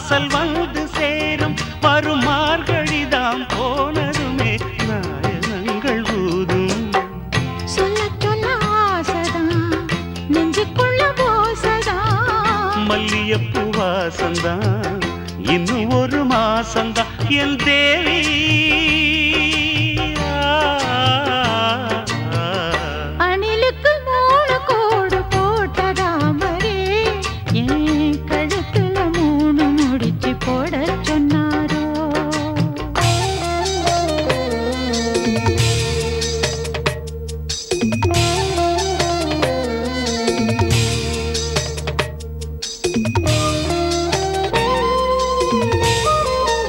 வாசல் வந்து சேரும். வருமார்கழிதாம் போனதுமே நாயகங்கள் ஊதும். சொல்ல சொல்ல ஆசைதான் நெஞ்சுக்குள்ள போசதான் மல்லியப்பூ வாசந்தான் இன்னும் ஒரு மாசந்தான். என் தேவி